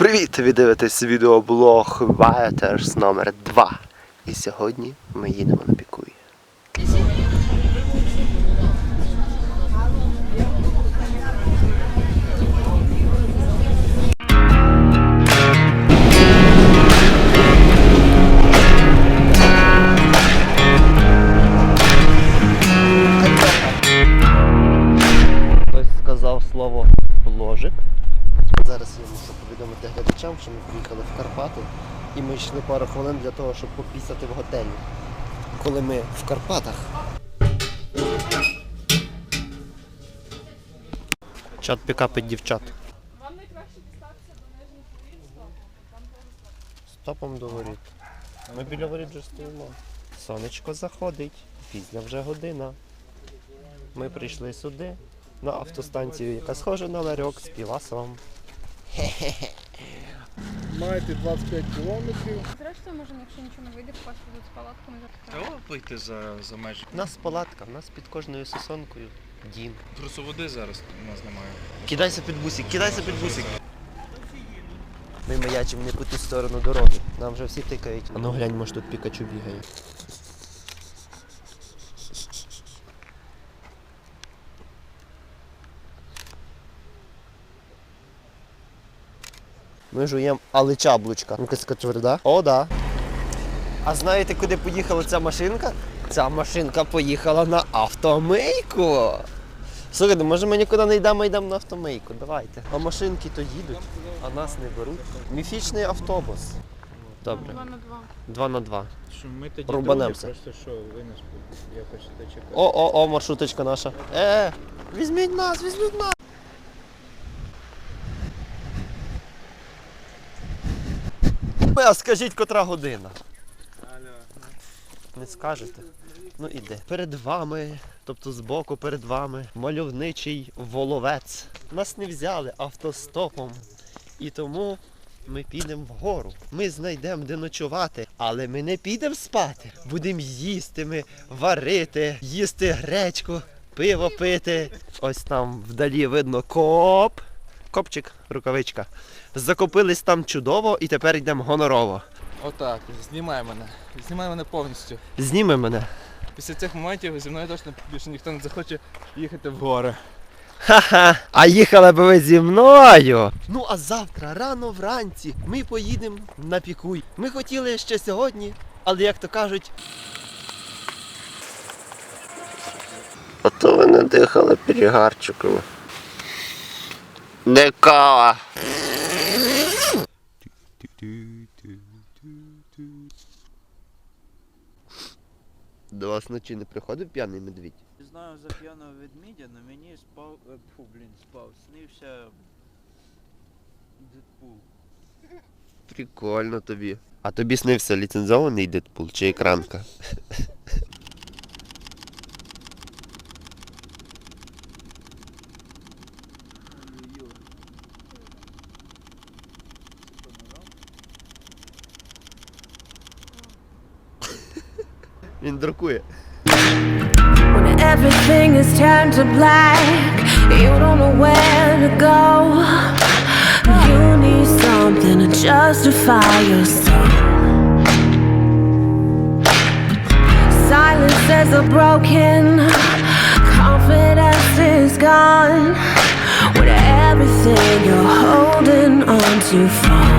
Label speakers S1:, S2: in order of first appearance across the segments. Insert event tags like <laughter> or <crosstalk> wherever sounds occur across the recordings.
S1: Привіт! Ви дивитесь відеоблог Вайтers номер 2 І сьогодні ми їдемо на пікуї. Хтось сказав слово ложик. Зараз я мушу повідомити глядачам, що ми приїхали в Карпати і ми йшли пару хвилин для того, щоб попісати в готелі. Коли ми в Карпатах. Чат пікапить дівчат.
S2: Вам найкраще дістатися до нижніх воріт стопом. Там
S1: Стопом до воріт. Ми біля воріт вже стоїмо. Сонечко заходить, пізня вже година. Ми прийшли сюди, на автостанцію, яка схожа на ларьок з півасом.
S3: Маєте 25 кілометрів.
S2: Зрештою, може, якщо нічого не вийде, попасти тут з палатками запитати.
S4: Треба вийти за, за межі.
S1: У нас палатка, у нас під кожною сосонкою дім.
S4: Просто води зараз у нас немає.
S1: Кидайся під бусик, кидайся під бусик. Ми маячимо не по ту сторону дороги. Нам вже всі тикають. А ну глянь, може тут пікачу бігає. Ми жуємо аличаблучка. Ну, киска тверда. О, да. А знаєте, куди поїхала ця машинка? Ця машинка поїхала на автомийку. Слухайте, може ми нікуди не йдемо, йдемо на автомийку. Давайте. А машинки то їдуть, а нас не беруть. Міфічний автобус. Добре.
S2: Два на два.
S1: Два на два.
S3: Що ми тоді друзі, просто що ви нас якось дочекали.
S1: О, о, о, маршруточка наша. Е, візьміть нас, візьміть нас. Ви, А скажіть, котра година? Не скажете? Ну іде. Перед вами, тобто збоку перед вами, мальовничий воловець. Нас не взяли автостопом. І тому ми підемо вгору. Ми знайдемо де ночувати, але ми не підемо спати. Будемо їсти, ми варити, їсти гречку, пиво пити. Ось там вдалі видно коп. Копчик, рукавичка. Закопились там чудово і тепер йдемо гонорово.
S5: Отак, знімай мене. Знімай мене повністю.
S1: Зніми мене.
S5: Після цих моментів зі мною точно більше ніхто не захоче їхати в гори.
S1: Ха-ха, а їхали б ви зі мною. Ну а завтра, рано вранці, ми поїдемо на пікуй. Ми хотіли ще сьогодні, але як то кажуть. Ото ви не дихали перегарчиком. Не кава. До вас вночі не приходив п'яний медвідь?
S6: Не знаю за п'яного ведмідя, на мені спав. е, Фу, блін, спав. Снився. Дедпул.
S1: Прикольно тобі. А тобі снився ліцензований Дедпул чи екранка? <laughs> Він друкує.
S7: When everything is turned to black, you don't know where to go. You need something to justify yourself. Silences are broken, confidence is gone. When everything you're holding on to falls.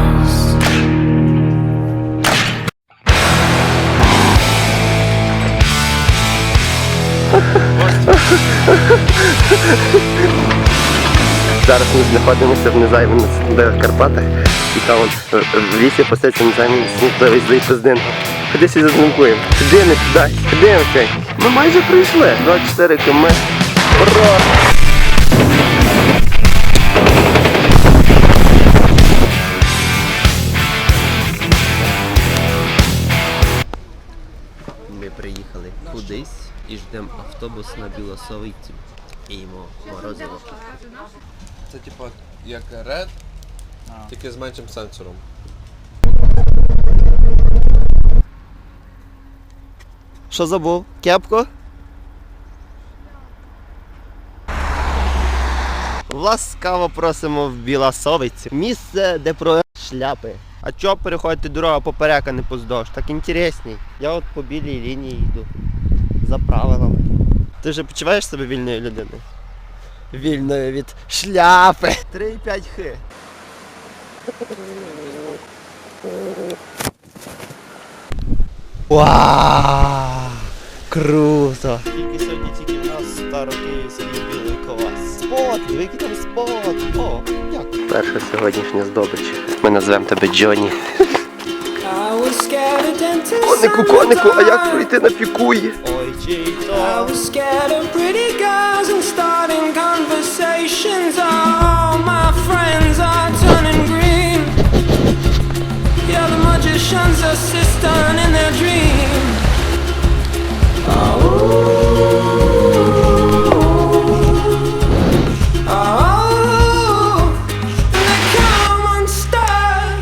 S1: Зараз ми знаходимося в незайманих сміливих Карпатах. І там е, в лісі пасеться незайманий сміливий злий пиздин. Ходи сюди зазнакуємо? Сюди, не туди. окей. Ми майже прийшли. 24 км. Ура! Автобус на Білосовиці. І їмо морозиво.
S5: Це типу як ред.
S8: Тільки з меншим сенсором.
S1: Що забув? Кепку? Ласкаво просимо в Біласовиці. Місце, де про шляпи. А чого переходити дорогу поперек, а не поздовж? Так інтересній. Я от по білій лінії йду. За правилами. Ти вже почуваєш себе вільною людиною? Вільною від шляпи. 3,5 хи. Вау! Круто! Тільки сьогодні тільки в нас старокиївський білий ковас. Спот! Який там спот! О, як? Перша сьогоднішня здобич. Ми назвемо тебе Джоні. Конику, конику, а як пройти на пікуї? Ой, чий то.
S9: scared of pretty girls and starting conversations. All my friends are turning green. Yeah, the magician's assistant in their dream. Oh, and they come unstuck.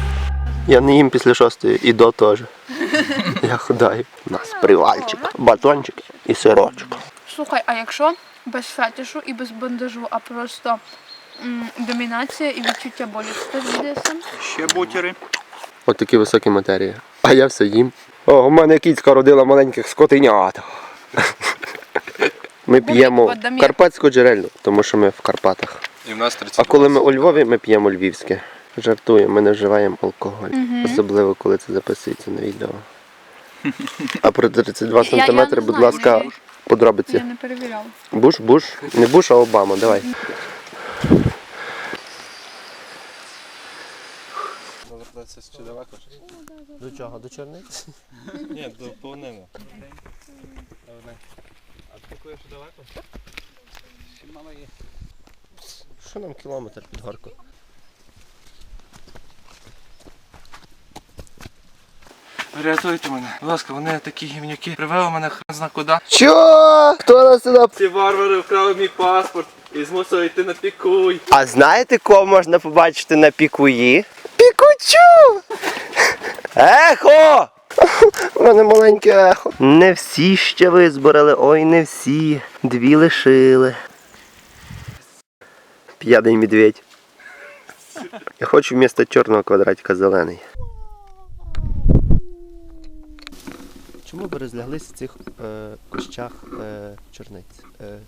S1: Я не їм після шостої і до теж. Я худаю. У нас привальчик, батончик і сирочок.
S2: Слухай, а якщо без фетишу і без бандажу, а просто м, домінація і відчуття болю, це теж BDSM?
S3: Ще бутери.
S1: От такі високі матерії. А я все їм. О, у мене кіцька родила маленьких скотинят. Ми п'ємо карпатську джерельну, тому що ми в Карпатах.
S8: І в нас 30
S1: А коли ми у Львові, ми п'ємо львівське. Жартуємо, ми не вживаємо алкоголь. Особливо, коли це записується на відео. А про 32
S2: Я- я
S1: сантиметри, будь
S2: знаю,
S1: ласка,
S2: я-
S1: подробиці.
S2: Я не перевіряла.
S1: Буш, Буш, не Буш, а Обама, давай.
S8: Це ще далеко?
S1: До чого? До чорниць?
S8: Ні, до полонини.
S1: Що нам кілометр під горку?
S5: Рятуйте мене. Будь ласка, вони такі гівнюки. Привели мене хрен зна куди.
S1: Чо? Хто нас сюди?
S5: Ці варвари вкрали мій паспорт і змусили йти на пікуй.
S1: А знаєте, кого можна побачити на пікуї? Пікучу! Ехо! У мене маленьке ехо. Не всі ще визбирали, ой, не всі. Дві лишили. П'яний медведь. Я хочу вмісто чорного квадратика зелений. Чому ви розляглися в цих е, кущах е, чорниць? Е,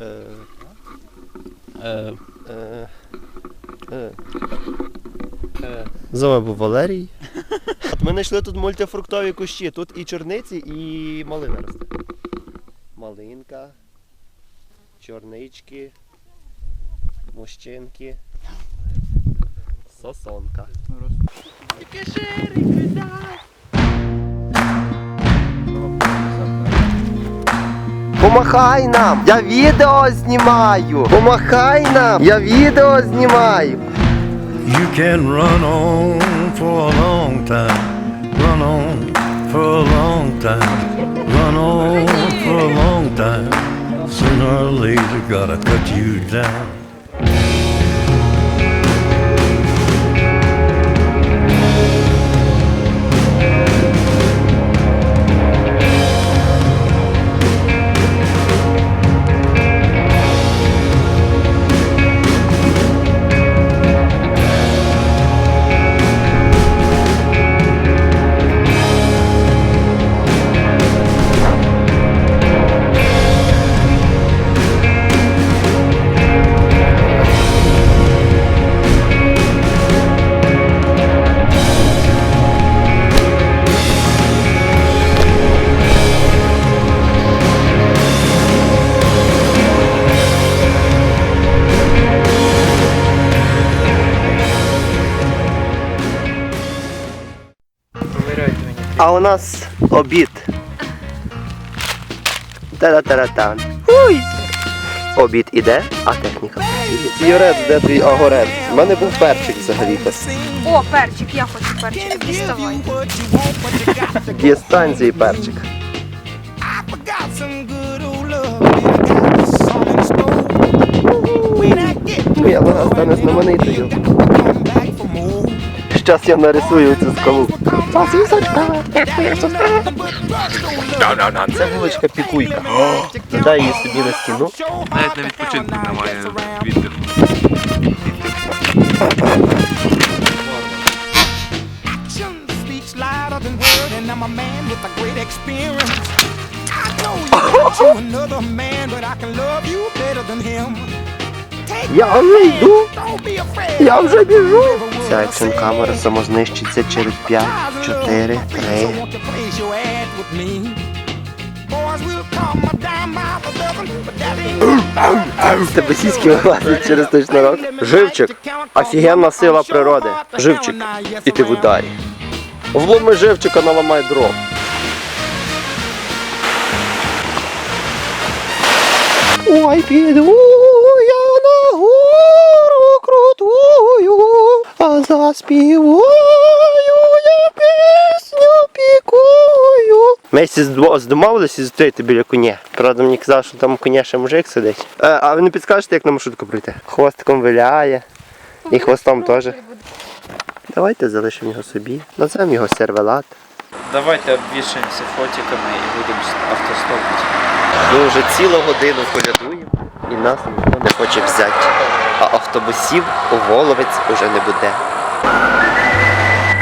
S1: е, Е, е. З вами був Валерій. <laughs> От ми знайшли тут мультифруктові кущі. Тут і чорниці, і малина росте. Малинка, чорнички, мощинки, сосонка. Помахай нам! Я відео знімаю! Помахай нам! Я відео знімаю!
S10: You can run on for a long time, run on for a long time, run on for a long time. Sooner or later, gotta cut you down.
S1: А у нас обід. Та-да-та-да-тан. Уй! Обід іде, а техніка працює. Юрець, де твій огорець? У мене був перчик взагалі-то.
S2: О, перчик, я хочу перчик. Діставай.
S1: Дістань свій перчик. Моя нога стане знаменитою. Сейчас я нарисую цю скалу. Це вуличка пікуйка. Дай її собі на стіну.
S5: Навіть на відпочинку немає віддиху.
S9: Another man, but I can love you better than him.
S1: Я вже йду.
S9: don't be afraid.
S1: Я вже біжу. Ця екшн камера самознищиться через 5, 4, 3.
S9: So won't you place your ad with me? Boys will call my dime by the dozen, but that ain't
S1: Тебе сіськи вилазять через точно рок. Живчик. Офігенна сила природи. Живчик. І ти в ударі. Вломи живчика, наламай дров. Ой, піду гору а заспіваю я пісню пікую. Ми здомовилися зустріти біля коня. Правда, мені казали, що там коня ще мужик сидить. Е, а ви не підскажете, як на маршрутку пройти? Хвостиком виляє. І хвостом теж. Давайте залишимо його собі. Назвемо його сервелат.
S6: Давайте обвішаємося фотиками і будемо автостопити.
S1: Ми вже цілу годину колядуємо і нас ніхто не хоче взяти. А автобусів у Воловець уже не буде.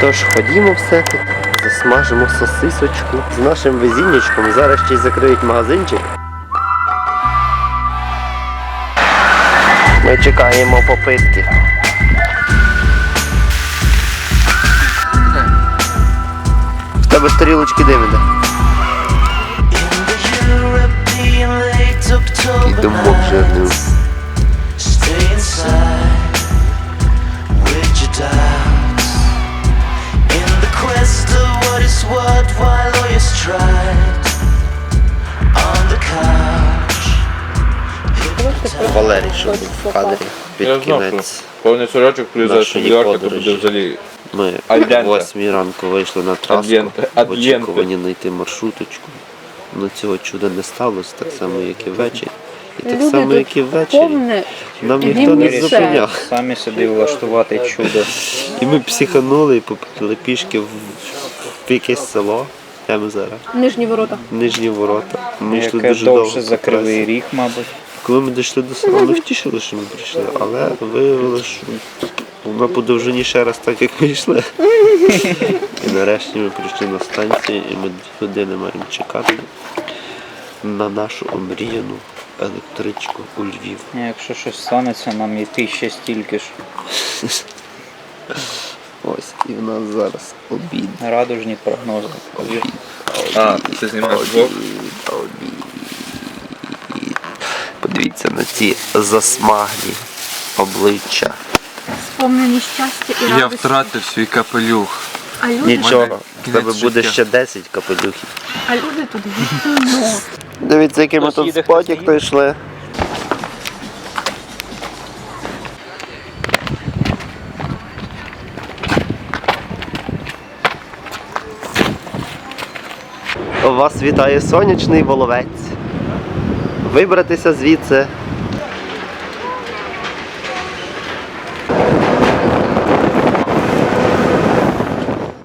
S1: Тож ходімо все-таки, засмажимо сосисочку з нашим везіннячком. Зараз ще й закриють магазинчик. Ми чекаємо попитки. В тебе де іде? І думок жирний. Валерій, що був в кадрі під
S5: Я
S1: кінець.
S5: Повний приїжджає
S1: Нашої
S5: Нью-Йорка, то буде взагалі.
S1: Ми о 8 ранку вийшли на трасу в очікуванні знайти маршруточку. Ну цього чуда не сталося, так само, як і ввечері. І так
S2: Люди
S1: само, як і ввечері.
S2: Повне
S1: Нам ніхто не зупиняв.
S6: Самі собі влаштувати чудо.
S1: І ми психанули і попили пішки в якесь село. Де зараз?
S2: нижні ворота.
S1: Нижні ворота. Ми йшли
S6: Яке
S1: дуже
S6: довше
S1: довго.
S6: за кривий ріг, мабуть.
S1: Коли ми дійшли до села, ми втішили, що ми прийшли, але виявилося, що воно по довжині ще раз так, як ми йшли. І нарешті ми прийшли на станцію, і ми дві години маємо чекати на нашу омріяну електричку у Львів.
S6: Якщо щось станеться, нам йти ще стільки ж.
S1: Ось, і в нас зараз обід.
S6: Радужні прогнози.
S5: А, ти знімаєш?
S1: Обід. Подивіться на ці засмаглі обличчя.
S2: Сповнені щастя і
S5: Я втратив свій капелюх.
S2: А люди,
S1: Нічого, в тебе буде ще 10 капелюхів.
S2: а люди тут <laughs> відповідно.
S1: Дивіться, який ми тут
S6: спотік
S1: споті, Вас вітає сонячний воловець. Вибратися звідси